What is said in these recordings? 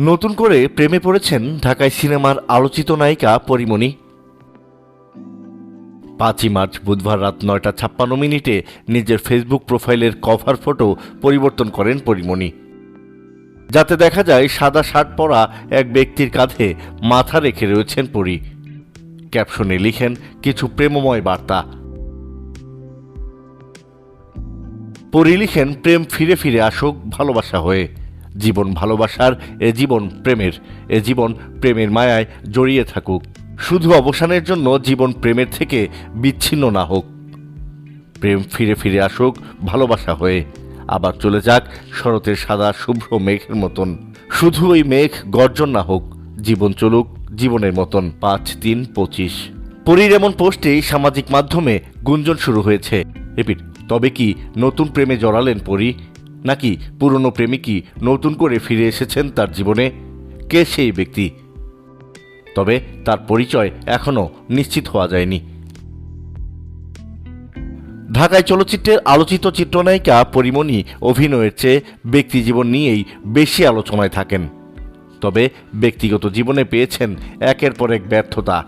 নতুন করে প্রেমে পড়েছেন ঢাকায় সিনেমার আলোচিত নায়িকা পরিমণি। পাঁচই মার্চ বুধবার রাত নয়টা ছাপ্পান্ন মিনিটে নিজের ফেসবুক প্রোফাইলের কভার ফটো পরিবর্তন করেন পরিমণি। যাতে দেখা যায় সাদা শার্ট পরা এক ব্যক্তির কাঁধে মাথা রেখে রয়েছেন পরি। ক্যাপশনে লিখেন, কিছু প্রেমময় বার্তা। পরি লিখেন, প্রেম ফিরে ফিরে আসুক ভালোবাসা হয়ে। জীবন ভালোবাসার, এ জীবন প্রেমের, এ জীবন প্রেমের মায়ায় জড়িয়ে থাকুক। শুধু অবসানের জন্য জীবন প্রেমের থেকে বিচ্ছিন্ন না হোক। প্রেম ফিরে ফিরে আসুক ভালোবাসা হয়ে। আবার চলে যাক শরতের সাদা শুভ্র মেঘের মতন। শুধু ওই মেঘ গর্জন না হোক, জীবন চলুক জীবনের মতন। পাঁচ, তিন, পঁচিশ। পরীর এমন পোস্টেই সামাজিক মাধ্যমে গুঞ্জন শুরু হয়েছে। রিপিট তবে কি নতুন প্রেমে জড়ালেন পরী? নাকি পুরনো প্রেমিকই নতুন করে ফিরে এসেছেন তার জীবনে? কে সেই ব্যক্তি? তবে তার পরিচয় এখনও নিশ্চিত হওয়া যায়নি। ঢাকায় চলচ্চিত্রের আলোচিত চিত্রনায়িকা পরিমণি অভিনয়ের চেয়ে ব্যক্তিজীবন নিয়েই বেশি আলোচনায় থাকেন। তবে ব্যক্তিগত জীবনে পেয়েছেন একের পর এক ব্যর্থতা।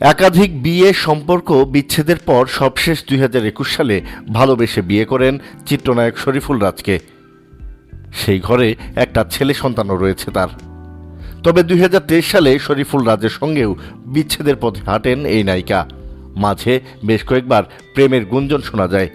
একাধিক বিয়ে সম্পর্ক বিচ্ছেদের পর সবশেষ দুই হাজার একুশ সালে ভালোবেসে বিয়ে করেন চিত্রনায়ক শরীফুল রাজকে। সেই ঘরে একটা ছেলে সন্তানও রয়েছে তার। তবে দুই হাজার তেইশ সালে শরীফুল রাজের সঙ্গেও বিচ্ছেদের পথে হাঁটেন এই নায়িকা। মাঝে বেশ কয়েকবার প্রেমের গুঞ্জন শোনা যায়।